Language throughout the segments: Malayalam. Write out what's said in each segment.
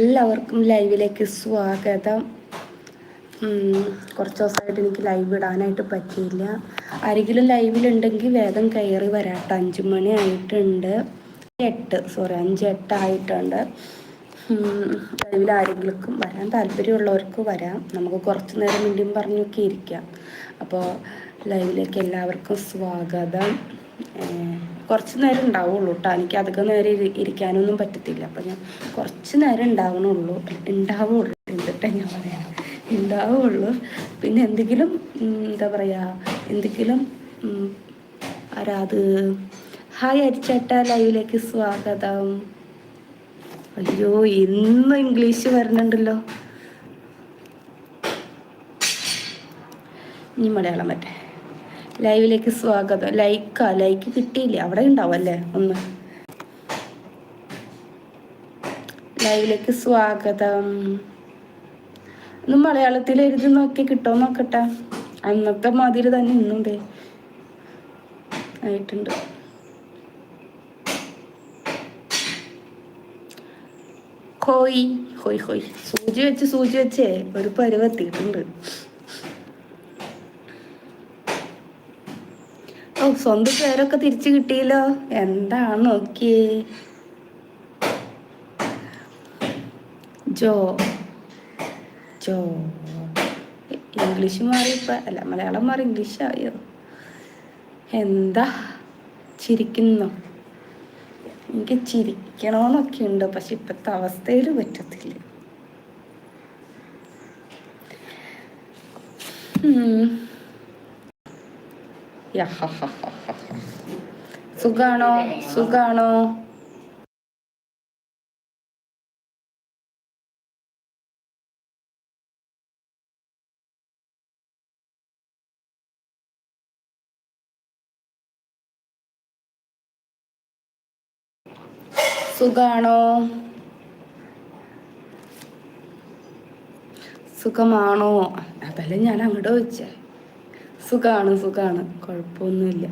എല്ലാവർക്കും ലൈവിലേക്ക് സ്വാഗതം. കുറച്ച് ദിവസമായിട്ട് എനിക്ക് ലൈവ് ഇടാനായിട്ട് പറ്റിയില്ല. ആരെങ്കിലും ലൈവിലുണ്ടെങ്കിൽ വേഗം കയറി വരാട്ടോ. അഞ്ച് മണി ആയിട്ടുണ്ട്. എട്ട് സോറി അഞ്ച് എട്ടായിട്ടുണ്ട് ലൈവിൽ ആരെങ്കിലും വരാൻ താല്പര്യമുള്ളവർക്ക് വരാം. നമുക്ക് കുറച്ച് നേരം മിണ്ടിയും പറഞ്ഞൊക്കെ ഇരിക്കാം. അപ്പോൾ ലൈവിലേക്ക് എല്ലാവർക്കും സ്വാഗതം. കുറച്ച് നേരം ഉണ്ടാവുള്ളൂ കേട്ടോ എനിക്ക് അധികം നേരം ഇരിക്കാനൊന്നും പറ്റത്തില്ല. അപ്പം ഞാൻ കുറച്ച് നേരം ഉണ്ടാവണുള്ളൂ. ഉണ്ടാവുള്ളൂ. എന്നിട്ടേ ഞാൻ പറയാം ഉണ്ടാവുള്ളൂ. പിന്നെ എന്തെങ്കിലും എന്താ പറയുക എന്തെങ്കിലും ആരാത് ഹായ് അരിച്ചേട്ട ലൈവിലേക്ക് സ്വാഗതം. അയ്യോ ഇന്ന് ഇംഗ്ലീഷ് വരണുണ്ടല്ലോ ഇനി മലയാളം പറ്റേ. ലൈവിലേക്ക് സ്വാഗതം. ലൈക്കാ ലൈക്ക് കിട്ടിയില്ലേ? അവിടെ ഉണ്ടാവും അല്ലേ ഒന്ന്? ലൈവിലേക്ക് സ്വാഗതം. ഒന്ന് മലയാളത്തിൽ എഴുതി നോക്കി കിട്ടോ നോക്കട്ടെ. അന്നത്തെ മാതിരി തന്നെ ഇന്നുണ്ട് ആയിട്ടുണ്ട്. ഹോയ് ഹോയ് ഹോയ്. സൂചി വെച്ച് സൂചി വെച്ചേ ഒരു പരുവെത്തിയിട്ടുണ്ട് സ്വന്തം പേരൊക്കെ തിരിച്ചു കിട്ടിയല്ലോ. എന്താണ് നോക്കിയേ. ജോ. ജോ. ഇംഗ്ലീഷ് മാറി ഇപ്പൊ. അല്ല മലയാളം മാറി ഇംഗ്ലീഷ് ആയോ എന്താ? ചിരിക്കുന്നു. എനിക്ക് ചിരിക്കണമെന്നൊക്കെ ഉണ്ട് പക്ഷെ ഇപ്പത്തെ അവസ്ഥയിൽ പറ്റത്തില്ല. സുഖാണോ? സുഖാണോ? സുഖാണോ? സുഖമാണോ? അതല്ല ഞാൻ അങ്ങോട്ട് വെച്ചേ. സുഖാണ് സുഖാണ്. കുഴപ്പമൊന്നുമില്ല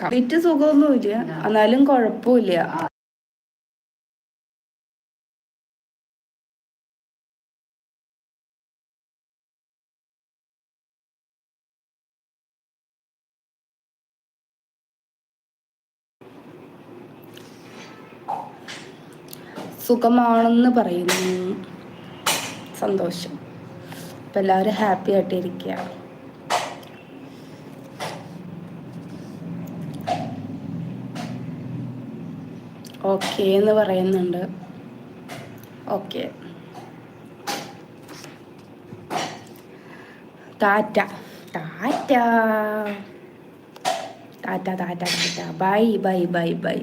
കംപ്ലീറ്റ് സുഖമൊന്നുമില്ല. എന്നാലും കുഴപ്പമില്ല. സുഖമാണെന്ന് പറയുന്നു. സന്തോഷം. അപ്പം എല്ലാവരും ഹാപ്പി ആയിട്ടിരിക്കുക ഓക്കെ എന്ന് പറയുന്നുണ്ട്. Okay. Tata. Tata. Tata tata tata. Bye bye bye bye.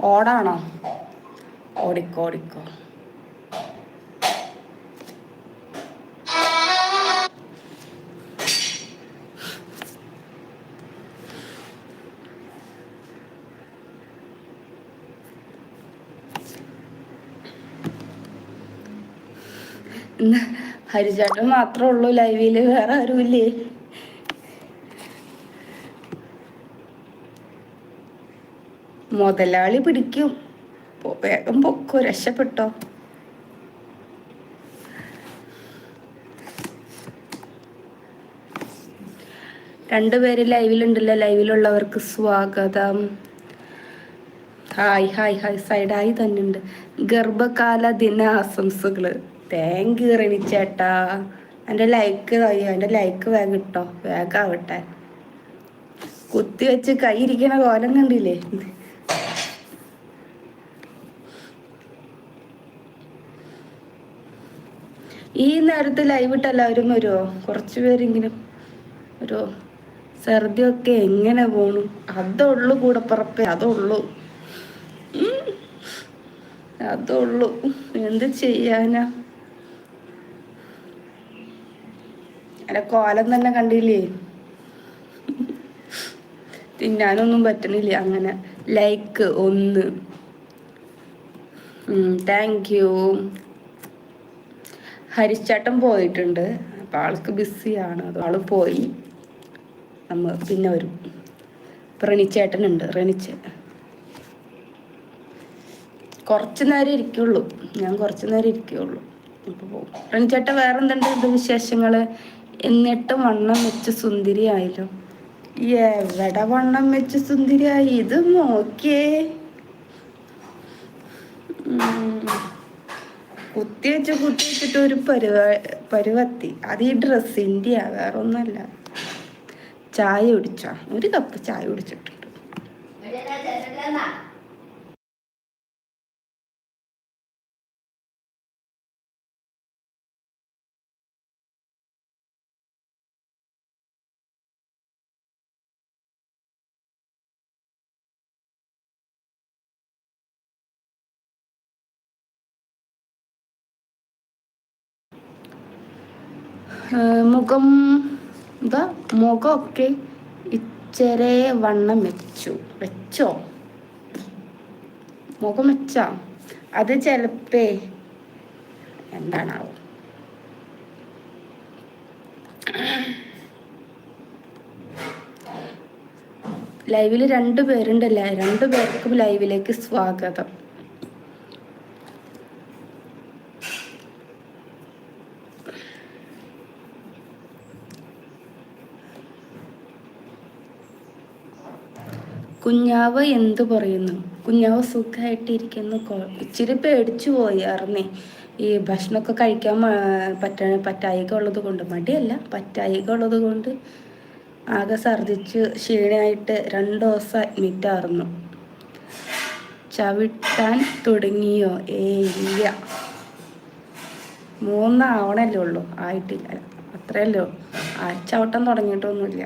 ഓടാണോ? ഓടിക്കോ ഓടിക്കോ. ഹരിചേട്ടൻ മാത്രമേ ഉള്ളൂ ലൈവിൽ വേറെ ആരുമില്ലേ? മുതലാളി പിടിക്കും. വേഗം പൊക്കോ രക്ഷപ്പെട്ടോ. രണ്ടുപേര് ലൈവിലുണ്ടല്ലോ ലൈവിലുള്ളവർക്ക് സ്വാഗതം. ഹായ് ഹായ് ഹായ് സൈഡായി തന്നെ ഉണ്ട് ഗർഭകാല ദിന ആശംസകൾ താങ്ക് യു റെനിച്ചേട്ടാ എന്റെ ലൈക്ക് അയ്യോ എന്റെ ലൈക്ക് വേഗം ഇട്ടോ. വേഗം ആവട്ടെ. കുത്തിവെച്ച് കൈ ഇരിക്കണ കോലം കണ്ടില്ലേ? ഈ നേരത്ത് ലൈവ് ഇട്ട് എല്ലാവരും വരുമോ കുറച്ച് പേരെങ്കിലും ഒരു സർദിയൊക്കെ എങ്ങനെ പോണു? അതുള്ളു കൂടപ്പുറപ്പേ അതുള്ളു. അതുള്ളു. എന്ത് ചെയ്യാനാ? അല്ല കോലം തന്നെ കണ്ടില്ലേ? തിന്നാനൊന്നും പറ്റണില്ല അങ്ങനെ. ലൈക്ക് ഒന്ന്. താങ്ക് യു ഹരിച്ചാട്ടം പോയിട്ടുണ്ട്. അപ്പൊ ആൾക്ക് ബിസിയാണ്. അത് ആൾ പോയി. നമ്മ പിന്നെ വരും. റണിച്ചേട്ടനുണ്ട്. റണിച്ച്. കുറച്ച് നേരം ഇരിക്കുള്ളൂ. ഞാൻ കുറച്ച് നേരം ഇരിക്കുള്ളൂ. അപ്പോൾ പോകും റണിച്ചേട്ടൻ വേറെ എന്തുണ്ട് ഇത് വിശേഷങ്ങൾ എന്നിട്ടും വണ്ണം വെച്ച് സുന്ദരിയായല്ലോ. എവിടെ വണ്ണം വെച്ച് സുന്ദരിയായി? ഇത് നോക്കിയേ. കുത്തി വെച്ച് കുത്തി വെച്ചിട്ട് ഒരു പരുവ പരുവത്തി. അത് ഈ ഡ്രസ്സിന്റെയാ വേറെ ഒന്നല്ല ചായ കുടിച്ചോ? ഒരു കപ്പ് ചായ കുടിച്ചിട്ടുണ്ട്. മുഖം എന്താ? മുഖമൊക്കെ ഇച്ചിരി വണ്ണം വെച്ചു. വെച്ചോ? മുഖം വെച്ചാ? അത് ചിലപ്പേ എന്താണാവോ? ലൈവിൽ രണ്ടു പേരുണ്ടല്ലേ? രണ്ടു പേർക്കും ലൈവിലേക്ക് സ്വാഗതം. കുഞ്ഞാവ് എന്തു പറയുന്നു? കുഞ്ഞാവ് സുഖമായിട്ടിരിക്കുന്നു ഇച്ചിരി പേടിച്ചു പോയി അറിഞ്ഞേ ഈ ഭക്ഷണമൊക്കെ കഴിക്കാൻ പറ്റ പറ്റായിക ഉള്ളത് കൊണ്ട്. മടിയല്ല പറ്റായിക ഉള്ളത് കൊണ്ട് ആകെ ഛർദിച്ച് ക്ഷീണമായിട്ട് രണ്ട് ദിവസം അഡ്മിറ്റ് ആയിരുന്നു ചവിട്ടാൻ തുടങ്ങിയോ? ഏ ഇല്ല. മൂന്നാവണല്ലേ ഉള്ളൂ. ആയിട്ടില്ല. അത്രയല്ലോ ആ ചവിട്ടാൻ തുടങ്ങിയിട്ടൊന്നുമില്ല.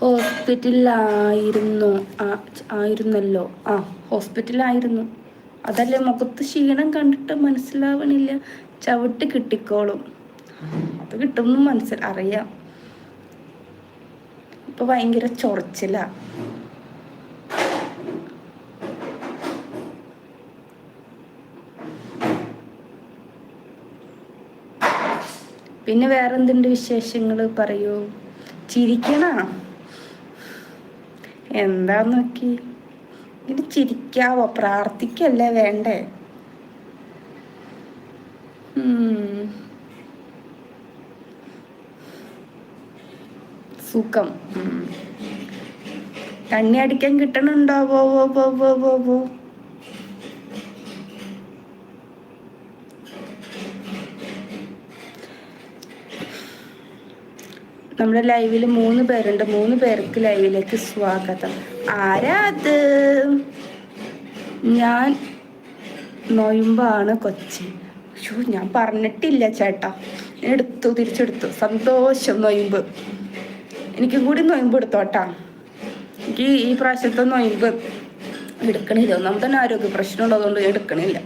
ഹോസ്പിറ്റലിലായിരുന്നു. ആയിരുന്നല്ലോ. ആ ഹോസ്പിറ്റലായിരുന്നു അതല്ലേ മുഖത്ത് ക്ഷീണം കണ്ടിട്ട് മനസ്സിലാവണില്ല. ചവിട്ട് കിട്ടിക്കോളും. അത് കിട്ടുമെന്ന് മനസ്സിൽ അറിയാം. ഇപ്പൊ ഭയങ്കര ചൊറച്ചില. പിന്നെ വേറെന്തുണ്ട് വിശേഷങ്ങൾ പറയൂ. ചിരിക്കണ? എന്താ നോക്കി? ഇനി ചിരിക്കാവോ? പ്രാർത്ഥിക്കല്ലേ വേണ്ടേ? സുഖം. കണ്ണി അടിക്കാൻ കിട്ടണുണ്ടോ? ബോ ബോ ബോ ബോ പോ നമ്മുടെ ലൈവിൽ മൂന്ന് പേരുണ്ട്. മൂന്ന് പേർക്ക് ലൈവിലേക്ക് സ്വാഗതം. ആരാ അത്? ഞാൻ നൊയമ്പാണ് കൊച്ചി. ഷോ ഞാൻ പറഞ്ഞിട്ടില്ല ചേട്ടാ. എടുത്തു തിരിച്ചെടുത്തു. സന്തോഷം നൊയമ്പ്. എനിക്കും കൂടി നൊയമ്പ് എടുത്തോട്ടാ. എനിക്ക് ഈ പ്രാവശ്യത്തെ നൊയമ്പ് എടുക്കണില്ല. ഒന്നാമത്തെ തന്നെ ആരോഗ്യ പ്രശ്നം പ്രശ്നമുള്ളതുകൊണ്ട് എടുക്കണില്ല.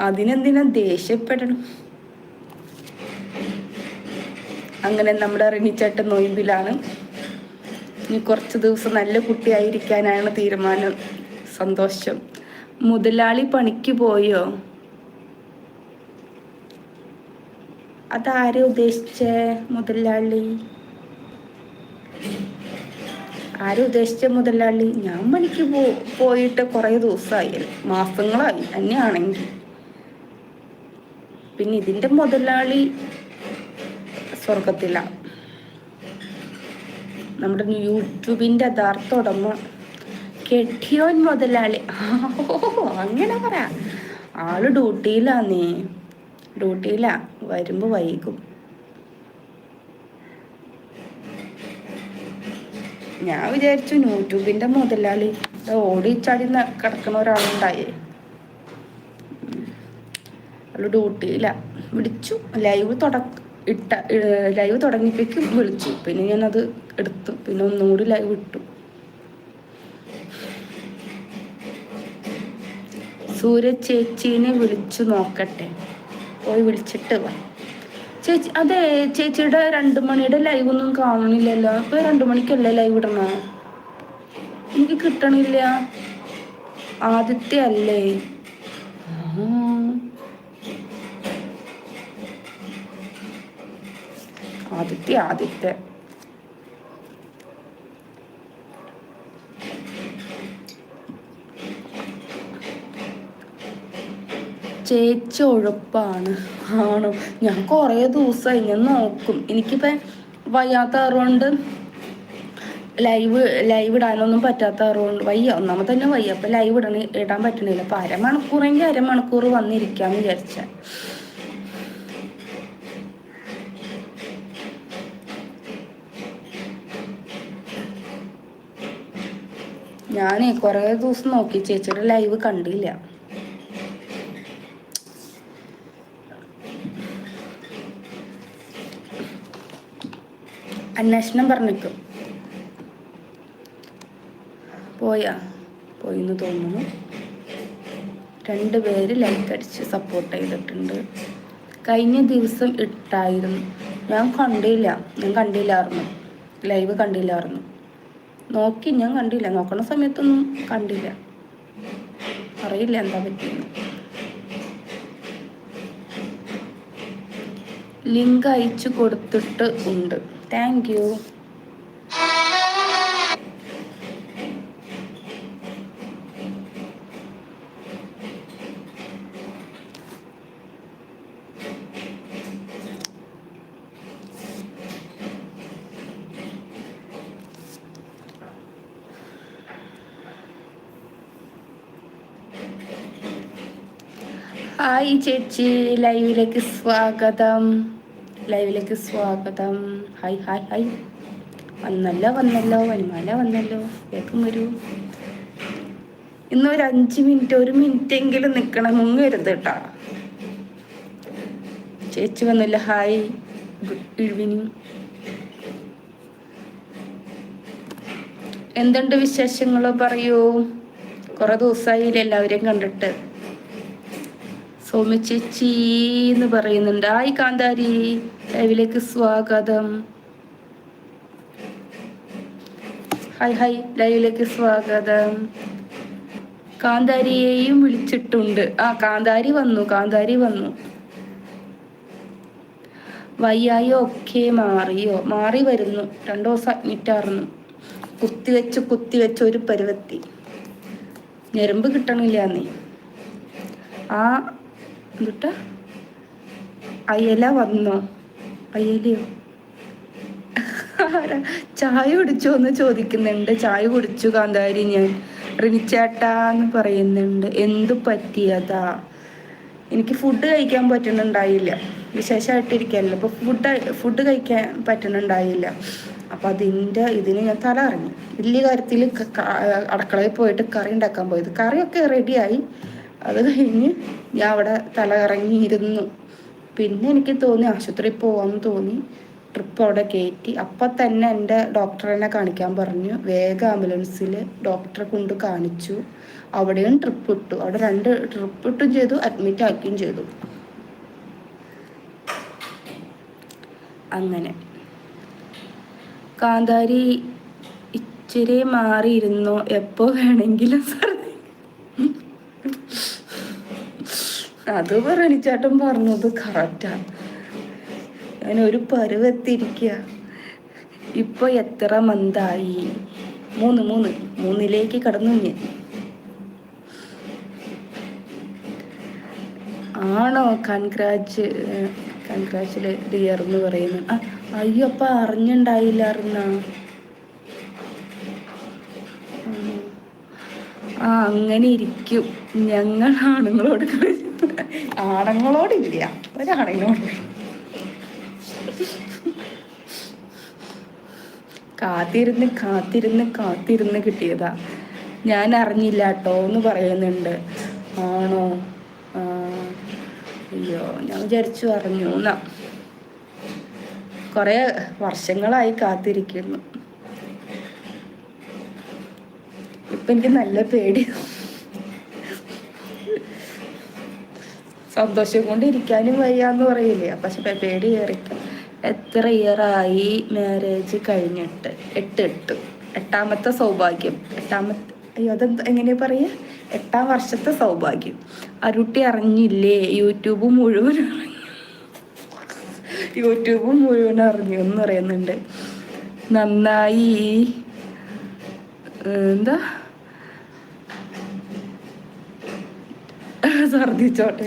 അതിനെന്തിനാ ദേഷ്യപ്പെടണം? അങ്ങനെ നമ്മുടെ റിനിച്ചേട്ടൻ നൊയിമ്പിലാണ്. ഇനി കുറച്ച് ദിവസം നല്ല കുട്ടിയായിരിക്കാനാണ് തീരുമാനം. സന്തോഷം. മുതലാളി പണിക്ക് പോയോ? അതാരെ ഉദ്ദേശിച്ച മുതലാളി? ആരും ഉദ്ദേശിച്ച മുതലാളി? ഞാൻ പണിക്ക് പോ പോയിട്ട് കുറേ ദിവസമായി മാസങ്ങളായി. തന്നെയാണെങ്കിൽ. പിന്നെ ഇതിന്റെ മുതലാളി സ്വർഗത്തിലാണ് നമ്മുടെ യൂട്യൂബിന്റെ യഥാർത്ഥ ഉടമ കെട്ടിയോൻ മുതലാളി. അങ്ങനെ പറയാ ആൾ ഡ്യൂട്ടിയിലാന്നേ. ഡ്യൂട്ടിയിലാ. വരുമ്പോ വൈകും. ഞാൻ വിചാരിച്ചു യൂട്യൂബിന്റെ മുതലാളി. ഓടി ചാടി കിടക്കുന്ന ഒരാളുണ്ടായേ. അവൾ ഡ്യൂട്ടിയില്ല വിളിച്ചു. ലൈവ് തുട ഇട്ട ലൈവ് തുടങ്ങിയപ്പോഴേക്കും വിളിച്ചു. പിന്നെ ഞാനത് എടുത്തു. പിന്നെ ഒന്നുകൂടി ലൈവ് ഇട്ടു. സൂര്യ ചേച്ചീനെ വിളിച്ചു നോക്കട്ടെ. പോയി വിളിച്ചിട്ട് വാ. ചേച്ചി അതെ ചേച്ചിയുടെ രണ്ടു മണിയുടെ ലൈവ് ഒന്നും കാണണില്ലല്ലോ അപ്പൊ രണ്ടു മണിക്കല്ലേ ലൈവ് ഇടണ? എനിക്ക് കിട്ടണില്ല. ആദ്യത്തെ അല്ലേ? ആദ്യത്തെ ആദിത്യ. ചേച്ചി ആണോ. ഞാൻ കുറേ ദിവസമായി ഞാൻ നോക്കും. എനിക്കിപ്പോൾ വയ്യാത്തതുകൊണ്ട് ലൈവ് ലൈവ് ഇടാനൊന്നും പറ്റാത്തതുകൊണ്ട് വയ്യ ഒന്നാമത് തന്നെ വയ്യ. അപ്പം ലൈവ് ഇടണ ഇടാൻ പറ്റണില്ല. അപ്പം അരമണിക്കൂറെങ്കിൽ അരമണിക്കൂർ വന്നിരിക്കാമെന്ന് വിചാരിച്ച. ഞാൻ കുറേ ദിവസം നോക്കി. ചേച്ചിയുടെ ലൈവ് കണ്ടില്ല. അന്വേഷണം പറഞ്ഞിട്ടും പോയാ? പോയിന്ന് തോന്നുന്നു. രണ്ട് പേര് ലൈക്ക് അടിച്ച് സപ്പോർട്ട് ചെയ്തിട്ടുണ്ട്. കഴിഞ്ഞ ദിവസം ഇട്ടായിരുന്നു. ഞാൻ കണ്ടില്ല. ഞാൻ കണ്ടില്ലായിരുന്നു. ലൈവ് കണ്ടില്ലായിരുന്നു. നോക്കി ഞാൻ കണ്ടില്ല. നോക്കണ സമയത്തൊന്നും കണ്ടില്ല. അറിയില്ല എന്താ പറ്റിയെന്ന്. ലിങ്ക് അയച്ചു കൊടുത്തിട്ട് ഉണ്ട്. താങ്ക് യു ഹായ് ചേച്ചി ലൈവിലേക്ക് സ്വാഗതം. ലൈവിലേക്ക് സ്വാഗതം. Hi hi hi. വന്നല്ലോ വന്നല്ലോ വനിമാല വന്നല്ലോ. വേഗം വരൂ. ഇന്ന് ഒരു അഞ്ച് മിനിറ്റ് ഒരു മിനിറ്റ് എങ്കിലും നിൽക്കണം. മുങ്ങരുത് കേട്ടാ ചേച്ചി വന്നില്ല. ഹായ്. Good evening. എന്തുണ്ട് വിശേഷങ്ങളോ പറയൂ. കുറേ ദിവസമായില്ല എല്ലാവരെയും കണ്ടിട്ട്. സോമ ചേച്ചി എന്ന് പറയുന്നുണ്ട് ആയി കാന്താരി. ലൈവിലേക്ക് സ്വാഗതം. ഹായ് ഹായ് ലൈവിലേക്ക് സ്വാഗതം. കാന്താരിയെയും വിളിച്ചിട്ടുണ്ട്. ആ കാന്താരി വന്നു കാന്താരി വന്നു. വയ്യായോ? ഒക്കെ മാറിയോ? മാറി വരുന്നു. രണ്ടു ദിവസം വെച്ച് കുത്തിവെച്ച് കുത്തിവെച്ച് ഒരു പരുവത്തി. ഞെരമ്പ് കിട്ടണില്ല നീ ആ എന്നിട്ട് അയല വന്നോ. അയലയോ ചായ കുടിച്ചോ എന്ന് ചോദിക്കുന്നുണ്ട്. ചായ കുടിച്ചു കാന്താരി ഞാൻ. റിനിച്ചേട്ടാന്ന് പറയുന്നുണ്ട്. എന്തു പറ്റിയതാ എനിക്ക് ഫുഡ് കഴിക്കാൻ പറ്റുന്നുണ്ടായില്ല വിശേഷമായിട്ടിരിക്കാനല്ലോ അപ്പോൾ ഫുഡ് ഫുഡ് കഴിക്കാൻ പറ്റുന്നുണ്ടായില്ല അപ്പം അതിന്റെ ഇതിന് ഞാൻ തല അറിഞ്ഞു വലിയ കാര്യത്തിൽ അടുക്കളയിൽ പോയിട്ട് കറി ഉണ്ടാക്കാൻ പോയത്. കറിയൊക്കെ റെഡിയായി അത് കഴിഞ്ഞ് ഞാൻ അവിടെ തല ഇറങ്ങിയിരുന്നു പിന്നെ എനിക്ക് തോന്നി ആശുപത്രിയിൽ പോകാമെന്ന് തോന്നി. ട്രിപ്പ് അവിടെ കയറ്റി അപ്പം തന്നെ എന്റെ ഡോക്ടറിനെ കാണിക്കാൻ പറഞ്ഞു. വേഗം ആംബുലൻസിൽ ഡോക്ടറെ കൊണ്ട് കാണിച്ചു. അവിടെയും ട്രിപ്പ് ഇട്ടു. അവിടെ രണ്ട് ട്രിപ്പ് ഇട്ടും ചെയ്തു അഡ്മിറ്റ് ആക്കുകയും ചെയ്തു. അങ്ങനെ. കാന്താരി ഇച്ചിരി മാറിയിരുന്നു. എപ്പോ വേണമെങ്കിലും സാർ അത് പറഞ്ഞിച്ചാട്ടം പറഞ്ഞത് കറക്റ്റാണ് ഞാൻ ഒരു പരുവെത്തിരിക്കുക ഇപ്പൊ എത്ര മന്തായി? മൂന്ന് മൂന്ന്. മൂന്നിലേക്ക് കടന്നു ഞാൻ ആണോ കൺഗ്രാച്ച് കൺഗ്രാച്ചുലേറ്റ് ഡിയർ എന്ന് പറയുന്നു അയ്യോ അപ്പൊ അറിഞ്ഞുണ്ടായില്ലായിരുന്ന? ആ അങ്ങനെ ഇരിക്കും. ഞങ്ങൾ ആണുങ്ങളോട് ആണുങ്ങളോടില്ല ഒരാണിനോട് കാത്തിരുന്ന് കാത്തിരുന്ന് കാത്തിരുന്ന് കിട്ടിയതാ. ഞാൻ അറിഞ്ഞില്ല കേട്ടോ എന്ന് പറയുന്നുണ്ട്. ആണോ? അയ്യോ ഞാൻ വിചാരിച്ചു അറിഞ്ഞു എന്നാ കുറേ വർഷങ്ങളായി കാത്തിരിക്കുന്നു. ഇപ്പൊ എനിക്ക് നല്ല പേടി. സന്തോഷം കൊണ്ട് ഇരിക്കാനും വയ്യാന്ന് പറയില്ലേ? പക്ഷെ പേടി കയറിക്കും എത്ര ഇയറായി മാരേജ് കഴിഞ്ഞിട്ട്? എട്ട് എട്ട്. എട്ടാമത്തെ സൗഭാഗ്യം. എട്ടാമത്തെ അയ്യോ അത് എങ്ങനെയാ പറയുക എട്ടാം വർഷത്തെ സൗഭാഗ്യം. അരുട്ടി അറിഞ്ഞില്ലേ? യൂട്യൂബ് മുഴുവൻ യൂട്യൂബ് മുഴുവൻ അറിഞ്ഞു എന്ന് പറയുന്നുണ്ട്. നന്നായി. എന്താ? ഛർദിച്ചോട്ടെ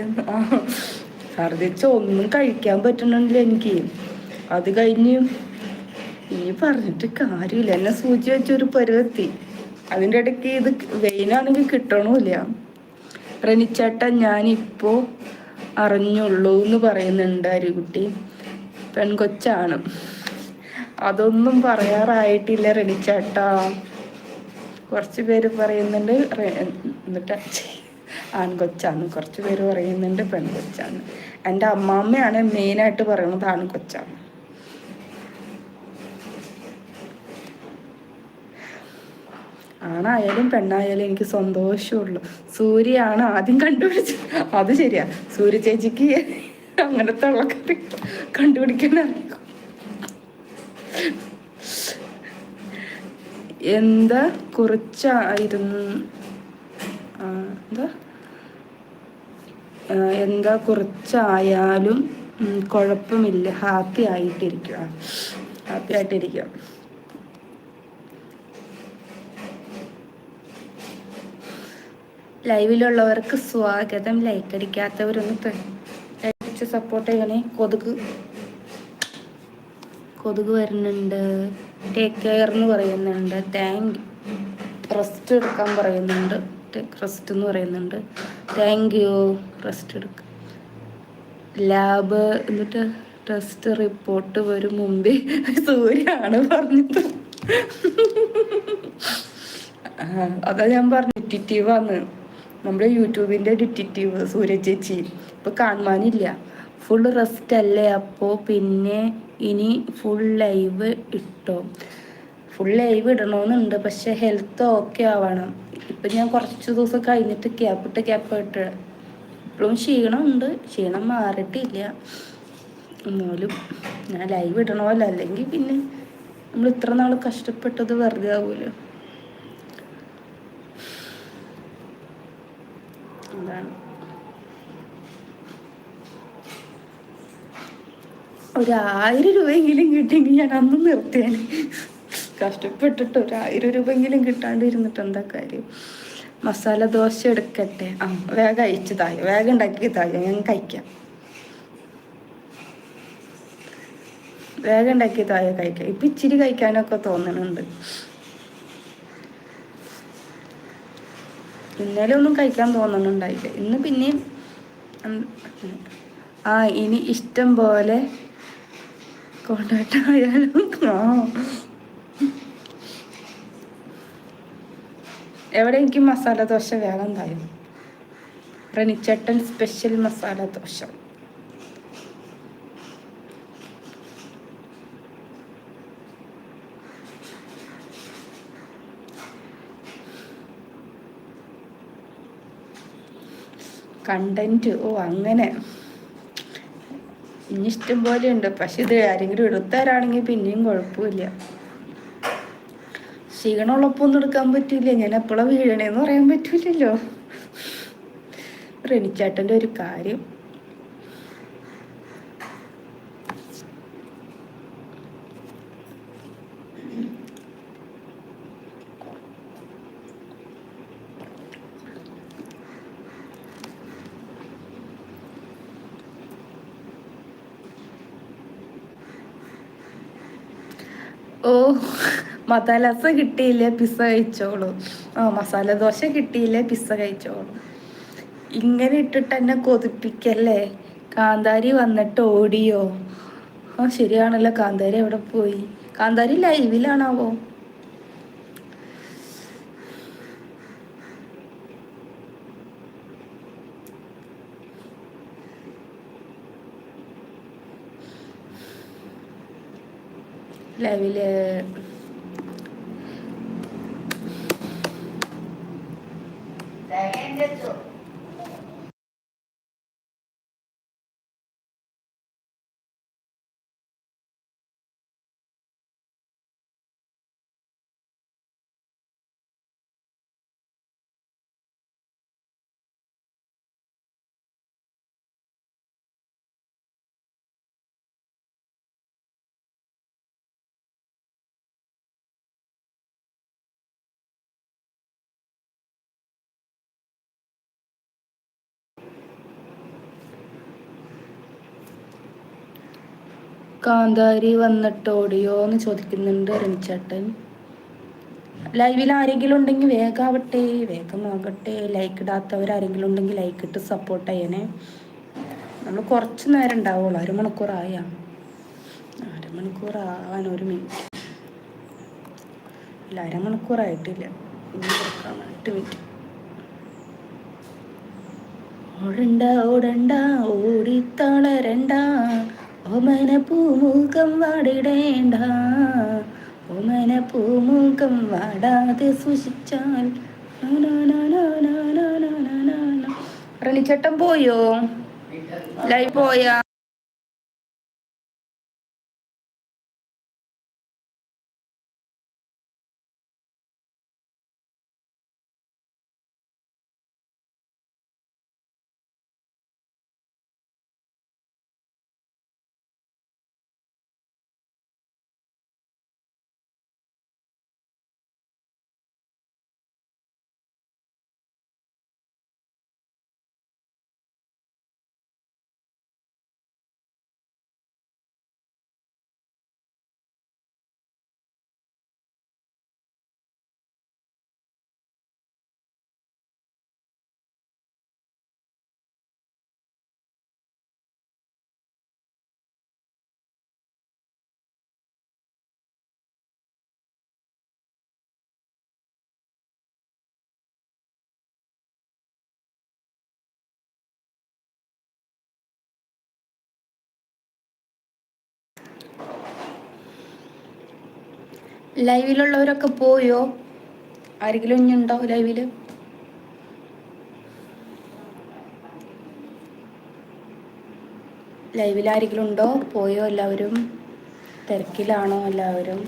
ഛർദിച്ച ഒന്നും കഴിക്കാൻ പറ്റണില്ല എനിക്ക്. അത് കഴിഞ്ഞ് ഇനി പറഞ്ഞിട്ട് കാര്യമില്ല. എന്നെ സൂചി വെച്ചൊരു പരുവത്തി. അതിന്റെ ഇടയ്ക്ക് ഇത് വെയിനാണെങ്കിൽ കിട്ടണമില്ല റനിച്ചേട്ടൻ ഞാനിപ്പോ അറിഞ്ഞുള്ളൂ എന്ന് പറയുന്നുണ്ട് അരികുട്ടി. പെൺകൊച്ചാണ്. അതൊന്നും പറയാറായിട്ടില്ല റനിച്ചേട്ടാ. കുറച്ച് പേര് പറയുന്നുണ്ട്. എന്നിട്ട് ആൺകൊച്ചാണ് കുറച്ച് പേര് പറയുന്നുണ്ട് പെൺകൊച്ചാണ് എന്റെ അമ്മാമ്മയാണ് മെയിനായിട്ട് പറയുന്നത് ആൺകൊച്ചാണ് ആണായാലും പെണ്ണായാലും എനിക്ക് സന്തോഷമുള്ളൂ സൂര്യയാണ് ആദ്യം കണ്ടുപിടിച്ചത്. അത് ശരിയാ. സൂര്യ ചേച്ചിക്ക് അങ്ങനത്തെ ഉള്ളക്കാർ കണ്ടുപിടിക്കാൻ അറിയാം. എന്താ കുറിച്ചായിരുന്നു? എന്താ? എന്താ കുറച്ചായാലും കുഴപ്പമില്ല. ഹാപ്പി ആയിട്ടിരിക്കുക. ഹാപ്പി ആയിട്ടിരിക്കുക. ലൈവിലുള്ളവർക്ക് സ്വാഗതം. ലൈക്ക് അടിക്കാത്തവരൊന്ന് അടിച്ച് സപ്പോർട്ട് ചെയ്യണേ. കൊതുക്. കൊതുക് വരുന്നുണ്ട്. ടേക്ക് കെയർ എന്ന് പറയുന്നുണ്ട്. താങ്ക് റെസ്റ്റ് എടുക്കാൻ പറയുന്നുണ്ട്. ടേക്ക് റെസ്റ്റ് എന്ന് പറയുന്നുണ്ട്. താങ്ക് യു റെസ്റ്റ് എടുക്ക. ലാബ് എന്നിട്ട് ടെസ്റ്റ് റിപ്പോർട്ട് വരും മുമ്പേ. സൂര്യാണ് പറഞ്ഞത്. അതാ ഞാൻ പറഞ്ഞു ഡിറ്റക്റ്റീവാന്ന് നമ്മുടെ യൂട്യൂബിന്റെ ഡിറ്റക്റ്റീവ് സൂര്യ ചേച്ചി. ഇപ്പൊ കാണുവാനില്ല. ഫുൾ റെസ്റ്റ് അല്ലേ? അപ്പോൾ പിന്നെ ഇനി ഫുൾ ലൈവ് ഇട്ടോ? ഫുൾ ലൈവ് ഇടണമെന്നുണ്ട് പക്ഷെ ഹെൽത്ത് ഓക്കെ ആവണം. ഇപ്പം ഞാൻ കുറച്ച് ദിവസം കഴിഞ്ഞിട്ട് ക്യാപ്പിട്ട് ക്യാപ്പ് ഇട്ട്. ഇപ്പോഴും ക്ഷീണമുണ്ട്. ക്ഷീണം മാറിയിട്ടില്ല. എന്നാലും ഞാൻ ലൈവ് ഇടണമല്ലോ അല്ലെങ്കിൽ പിന്നെ നമ്മൾ ഇത്ര നാൾ കഷ്ടപ്പെട്ടത് വെറുതെ ആവുമല്ലോ എന്താണ് ഒരായിരം രൂപയെങ്കിലും കിട്ടിയെങ്കിൽ ഞാൻ അന്ന് നിർത്തിയാണ് കഷ്ടപ്പെട്ടിട്ട് ഒരു ആയിരം രൂപയെങ്കിലും കിട്ടാണ്ടിരുന്നിട്ട് എന്താ കാര്യം? മസാല ദോശ എടുക്കട്ടെ. ആ വേഗം അയച്ചു തായോ വേഗം ഉണ്ടാക്കി തായോ ഞാൻ കഴിക്കാം. വേഗം ഉണ്ടാക്കി തായ കഴിക്കാം. ഇപ്പം ഇച്ചിരി കഴിക്കാനൊക്കെ തോന്നുന്നുണ്ട് ഇന്നലെ ഒന്നും കഴിക്കാൻ തോന്നുന്നുണ്ടായില്ല ഇന്ന് പിന്നെയും ആ ഇനി ഇഷ്ടം പോലെ കൊണ്ടാട്ടായാലും ആ. എവിടെ എനിക്ക് മസാല ദോശ വേഗം തായും റനിച്ചട്ടൻ സ്പെഷ്യൽ മസാല ദോശ. കണ്ടന്റ് ഓ അങ്ങനെ. ഇനി ഇഷ്ടം പോലെ ഉണ്ട് പക്ഷെ ഇത് ആരെങ്കിലും എടുത്താരാണെങ്കിൽ പിന്നെയും കുഴപ്പമില്ല. ക്ഷീണമുള്ളപ്പോൾ ഒന്നും എടുക്കാൻ പറ്റില്ല ഞാൻ എപ്പോഴാണ് വീഴണേന്ന് പറയാൻ പറ്റില്ലല്ലോ റെനിച്ചാട്ടന്റെ ഒരു കാര്യം. ഓ മസാലസ കിട്ടിയില്ലേ പിസ്സ കഴിച്ചോളൂ. ആ മസാല ദോശ കിട്ടിയില്ലേ പിസ്സ കഴിച്ചോളൂ. ഇങ്ങനെ ഇട്ടിട്ട് എന്നെ കൊതിപ്പിക്കല്ലേ? കാന്താരി വന്നിട്ട് ഓടിയോ? ആ ശരിയാണല്ലോ കാന്താരി എവിടെ പോയി? കാന്താരി ലൈവിലാണാവോ? ലൈവിൽ കാന്താരി വന്നിട്ടോടിയോ എന്ന് ചോദിക്കുന്നുണ്ട് റിൻചേട്ടൻ. ലൈവിൽ ആരെങ്കിലും ഉണ്ടെങ്കിൽ വേഗാവട്ടെ വേഗമാകട്ടെ ലൈക്ക് ഇടാത്തവർ ആരെങ്കിലും ഉണ്ടെങ്കിൽ ലൈക്ക് ഇട്ട് സപ്പോർട്ട് ചെയ്യണേ. നമ്മൾ കുറച്ച് നേരം ഉണ്ടാവുള്ളൂ അരമണിക്കൂറായ. അരമണിക്കൂർ ആവാൻ ഒരു മിനിറ്റ് ഇല്ല അരമണിക്കൂറായിട്ടില്ല. എട്ട് മിനിറ്റ് ഓടണ്ട ഓടണ്ട ഓടിത്തളരണ്ട. ഓമന പൂമുഖം വാടിടേണ്ട. ഓമന പൂമുഖം വാടാതെ സൂക്ഷിച്ചാൽ. റണിച്ചട്ടം പോയോ? ലൈ പോയാ? ലൈവിലുള്ളവരൊക്കെ പോയോ? ആരെങ്കിലും ഉണ്ടോ ലൈവിൽ? ലൈവിൽ ആരെങ്കിലും ഉണ്ടോ? പോയോ എല്ലാവരും? തിരക്കിലാണോ എല്ലാവരും?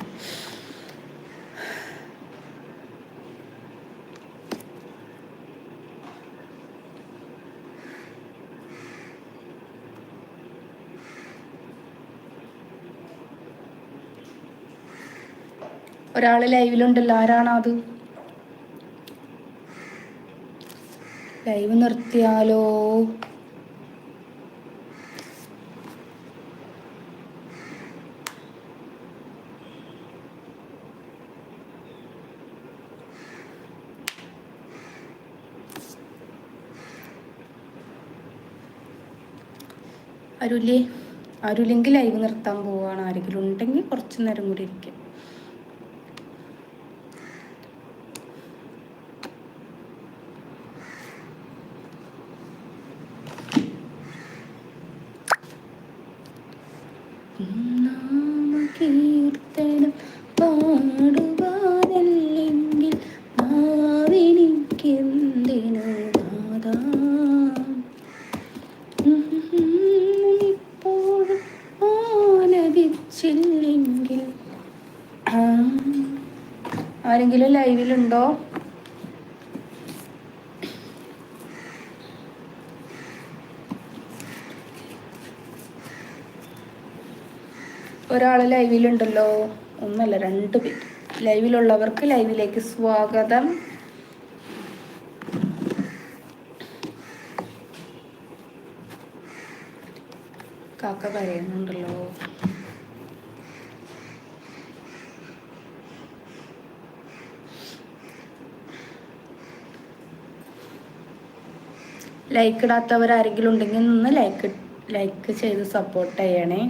ഒരാൾ ലൈവിലുണ്ടല്ലോ ആരാണത് ലൈവ് നിർത്തിയാലോ? അരുലി അരുലെങ്കിൽ ലൈവ് നിർത്താൻ പോവാണ്. ആരെങ്കിലും ഉണ്ടെങ്കിൽ കുറച്ച് നേരം കൂടി ഇരിക്കും. ഒരാൾ ലൈവിലുണ്ടല്ലോ. ഒന്നല്ല രണ്ട് പേര്. ലൈവിലുള്ളവർക്ക് ലൈവിലേക്ക് സ്വാഗതം. കാക്ക കരയുന്നുണ്ടല്ലോ ലൈക്ക് ഇടാത്തവർ ആരെങ്കിലും ഉണ്ടെങ്കിൽ നിന്ന് ലൈക്ക് ലൈക്ക് ചെയ്ത് സപ്പോർട്ട് ചെയ്യണേ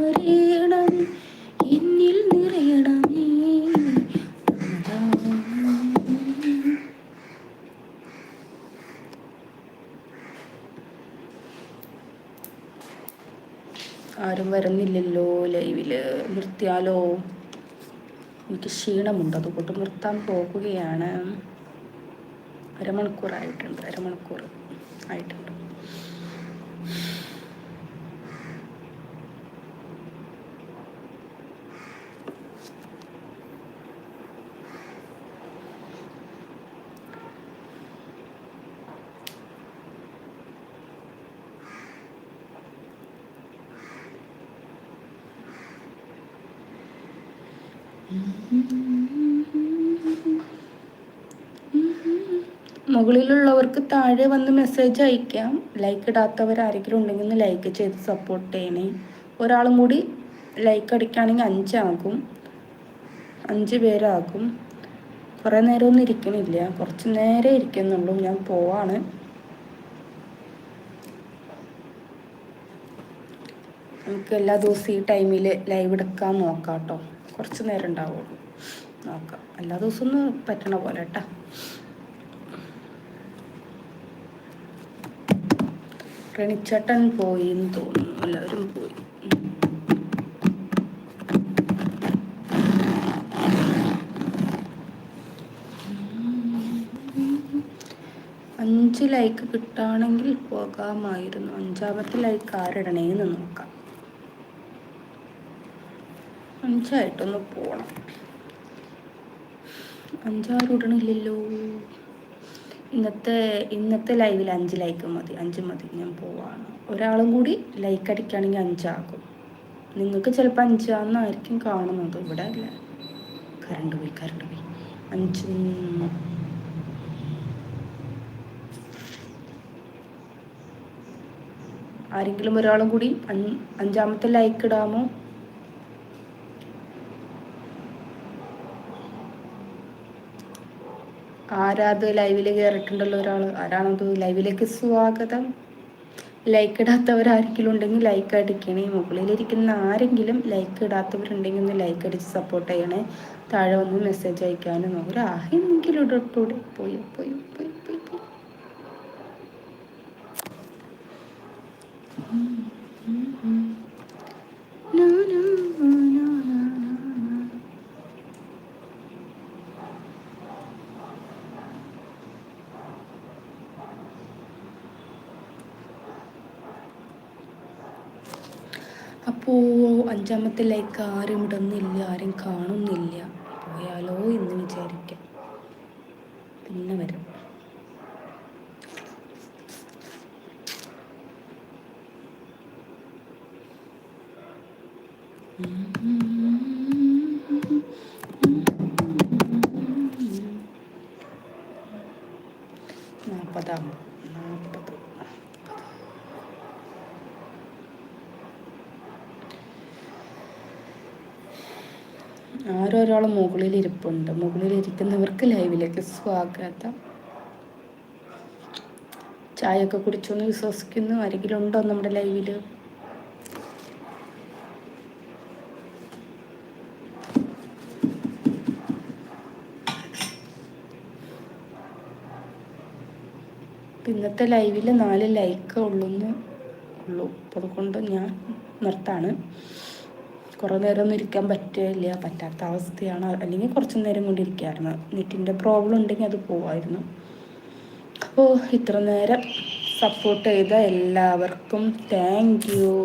വരേണം എന്നിൽ നിറയണമേ ആരും വരുന്നില്ലല്ലോ ലൈവിൽ നിർത്തിയാലോ എനിക്ക് ക്ഷീണമുണ്ട്. അതുകൊണ്ട് നിർത്താൻ പോകുകയാണ്. അരമണിക്കൂറായിട്ടുണ്ട്. അരമണിക്കൂർ ആയിട്ടുണ്ട്. മുകളിലുള്ളവർക്ക് താഴെ വന്ന് മെസ്സേജ് അയക്കാം. ലൈക്ക് ഇടാത്തവർ ആരെങ്കിലും ഉണ്ടെങ്കിൽ ഒന്ന് ലൈക്ക് ചെയ്ത് സപ്പോർട്ട് ചെയ്യണേ. ഒരാളും കൂടി ലൈക്ക് അടിക്കുകയാണെങ്കിൽ അഞ്ചാകും. അഞ്ച് പേരാകും. കുറേ നേരമൊന്നും ഇരിക്കണില്ല. കുറച്ച് നേരെ ഇരിക്കുന്നുള്ളൂ. ഞാൻ പോവാണ്. നമുക്ക് എല്ലാ ദിവസവും ഈ ടൈമിൽ ലൈവ് എടുക്കാൻ നോക്കാം കേട്ടോ. കുറച്ച് നേരം ഉണ്ടാവുള്ളൂ. നോക്കാം. എല്ലാ ദിവസവും ഒന്ന് പറ്റണ പോലെ കേട്ടോ റണിച്ചട്ടൻ പോയി എന്ന് തോന്നുന്നു. എല്ലാവരും പോയി. അഞ്ച് ലൈക്ക് കിട്ടുകയാണെങ്കിൽ പോകാമായിരുന്നു. അഞ്ചാമത്തെ ലൈക്ക് ആരിടണേന്ന് നോക്കാം. അഞ്ചായിട്ടൊന്ന് പോകണം അഞ്ചാറ് ഇടണില്ലല്ലോ. ഇന്നത്തെ ഇന്നത്തെ ലൈവിൽ അഞ്ച് ലൈക്ക് മതി. അഞ്ച് മതി. ഞാൻ പോവാണ്. ഒരാളും കൂടി ലൈക്ക് അടിക്കുകയാണെങ്കിൽ അഞ്ചാകും. നിങ്ങൾക്ക് ചിലപ്പോൾ അഞ്ചാന്നായിരിക്കും കാണുന്നത്. ഇവിടെ അല്ല. കറണ്ട് പോയി കറണ്ട് പോയി. അഞ്ച് ആരെങ്കിലും ഒരാളും കൂടി അഞ്ചാമത്തെ ലൈക്ക് ഇടാമോ? ആരാത് ലൈവിൽ കയറിയിട്ടുണ്ടല്ലോ ഒരാൾ ആരാണത് ലൈവിലേക്ക് സ്വാഗതം. ലൈക്ക് ഇടാത്തവരാരെങ്കിലും ഉണ്ടെങ്കിൽ ലൈക്ക് അടിക്കണേ. മുകളിലിരിക്കുന്ന ആരെങ്കിലും ലൈക്ക് ഇടാത്തവരുണ്ടെങ്കിൽ ഒന്ന് ലൈക്ക് അടിച്ച് സപ്പോർട്ട് ചെയ്യണേ. താഴെ ഒന്ന് മെസ്സേജ് അയക്കാനും. ഒരാഹെങ്കിലും ഇടട്ടൂടെ പോയി പോയി പോയി പോയി പോയി അപ്പോൾ അഞ്ചാമത്തെ ലൈക്ക് ആരും ഇടുന്നില്ല ആരും കാണുന്നില്ല. പോയാലോ എന്ന് വിചാരിക്കാം. പിന്നെ വരും. നാൽപ്പതാകും നാൽപ്പത് ആരോരാൾ മുകളിൽ ഇരിപ്പുണ്ട് മുകളിൽ ഇരിക്കുന്നവർക്ക് ലൈവിലേക്ക് സ്വാഗതം. ചായയൊക്കെ കുടിച്ചൊന്ന് വിശ്വസിക്കുന്നു. ആരെങ്കിലും ഉണ്ടോ നമ്മുടെ ലൈവിൽ ഇന്നത്തെ ലൈവിൽ നാല് ലൈക്ക് ഉള്ളൂ. അപ്പോൾ അതുകൊണ്ട് ഞാൻ നിർത്താണ്. കുറേ നേരം ഒന്നും ഇരിക്കാൻ പറ്റില്ല പറ്റാത്ത അവസ്ഥയാണ്. അല്ലെങ്കിൽ കുറച്ച് നേരം കൊണ്ട് ഇരിക്കാമായിരുന്നു നെറ്റിന്റെ പ്രോബ്ലം ഉണ്ടെങ്കിൽ അത് പോവായിരുന്നു. അപ്പോൾ ഇത്ര നേരം സപ്പോർട്ട് ചെയ്ത എല്ലാവർക്കും താങ്ക് യു